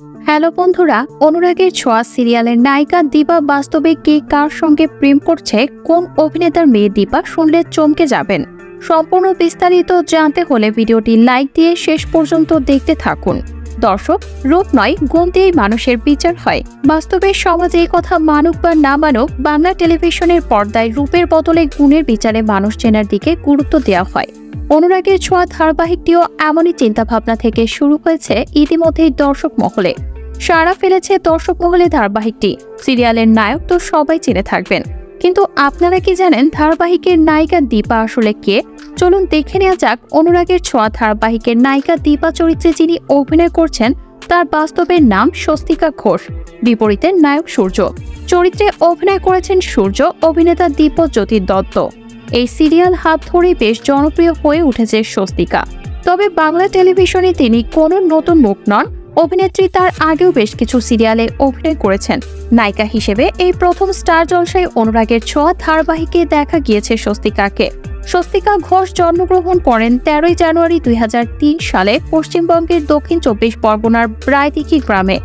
Hello বন্ধুরা, অনুরাগের ছোঁয়া সিরিয়ালের নায়িকা দীপা বাস্তবে কে কার সঙ্গে প্রেম করছে, কোন অভিনেতার মেয়ে দীপা শুনলে চমকে যাবেন? সম্পূর্ণ বিস্তারিত জানতে হলে ভিডিওটি লাইক দিয়ে শেষ পর্যন্ত দেখতে থাকুন। দর্শক, রূপ নয়, গুণ দিয়েই মানুষের বিচার হয়। বাস্তবে সমাজে এই কথা মানুক বা না মানুক, বাংলা টেলিভিশনের পর্দায় রূপের বদলে গুণের বিচারে মানুষ চেনার দিকে গুরুত্ব দেওয়া হয়। অনুরাগের ছোঁয়া ধারাবাহিকটিও এমনই চিন্তাভাবনা থেকে শুরু হয়েছে ইতিমধ্যেই দর্শক মহলে। সারা ফেলেছে দর্শক মহলে ধারাবাহিকটি। সিরিয়ালের নায়ক তো সবাই চিনে থাকবেন। কিন্তু আপনারা কি জানেন ধারাবাহিকের নায়িকা দীপা আসলে কে? চলুন দেখে নেওয়া যাক অনুরাগের ছোঁয়া ধারাবাহিকের নায়িকা দীপা চরিত্রে যিনি অভিনয় করছেন, তার বাস্তবের নাম স্বস্তিকা ঘোষ। বিপরীতে নায়ক সূর্য। চরিত্রে অভিনয় করেছেন সূর্য, অভিনেতা দীপজ্যোতি দত্ত। এই সিরিয়াল হাত ধরে বেশ জনপ্রিয় হয়ে উঠেছে স্বস্তিকা। তবে বাংলা টেলিভিশনে তিনি কোনো নতুন মুখ নন। অভিনেত্রী তার আগেও বেশ কিছু সিরিয়ালে অভিনয় করেছেন। নায়িকা হিসেবে এই প্রথম স্টার জলসায় অনুরাগের ছোঁয়া ধারাবাহিকে দেখা গিয়েছে স্বস্তিকাকে। স্বস্তিকা ঘোষ জন্মগ্রহণ করেন তেরোই জানুয়ারি দুই হাজার তিন সালে পশ্চিমবঙ্গের দক্ষিণ চব্বিশ পরগনার ব্রায়দিঘি গ্রামে।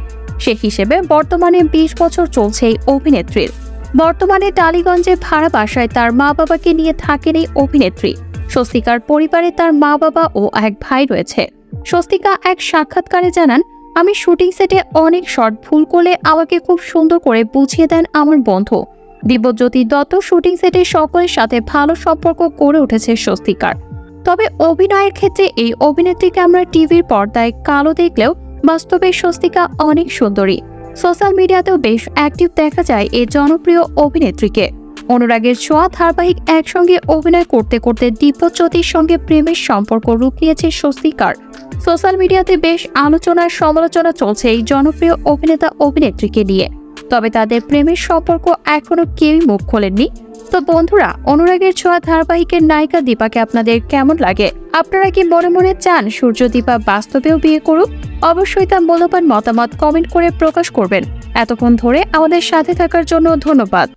সে হিসেবে বর্তমানে বিশ বছর চলছে এই অভিনেত্রীর। বর্তমানে টালিগঞ্জে ভাড়া বাসায় তার মা বাবাকে নিয়ে থাকেন এই অভিনেত্রী। স্বস্তিকার পরিবারে তার মা বাবা ও এক ভাই রয়েছে। স্বস্তিকা এক সাক্ষাৎকারে জানান, আমি শুটিং সেটে অনেক শট ভুল করলে আমাকে খুব সুন্দর করে বুঝিয়ে দেন আমার বন্ধু। দিব্যজ্যোতি দত্ত শুটিং সেটে সকলের সাথে ভালো সম্পর্ক গড়ে উঠেছে স্বস্তিকার। তবে অভিনয়ের ক্ষেত্রে এই অভিনেত্রীকে আমরা টিভির পর্দায় কালো দেখলেও বাস্তবে স্বস্তিকা অনেক সুন্দরী। সোশ্যাল মিডিয়াতেও বেশ অ্যাক্টিভ দেখা যায় এই জনপ্রিয় অভিনেত্রীকে। অনুরাগের ছোঁয়া ধারাবাহিক একসঙ্গে অভিনয় করতে করতে দিব্যজ্যোতির সঙ্গে প্রেমের সম্পর্ক রূপ নিয়েছে স্বস্তিকার। সোশ্যাল মিডিয়াতে বেশ আলোচনার সমালোচনা চলছে এই জনপ্রিয় অভিনেতা অভিনেত্রীকে নিয়ে। তবে তাদের প্রেমের সম্পর্ক এখনও কেউই মুখ খোলেননি। তো বন্ধুরা, অনুরাগের ছোঁয়া ধারাবাহিকের নায়িকা দীপাকে আপনাদের কেমন লাগে? আপনারা কি মনে মনে চান সূর্য দীপা বাস্তবেও বিয়ে করুক? অবশ্যই তা মূল্যবান মতামত কমেন্ট করে প্রকাশ করবেন। এতক্ষণ ধরে আমাদের সাথে থাকার জন্য ধন্যবাদ।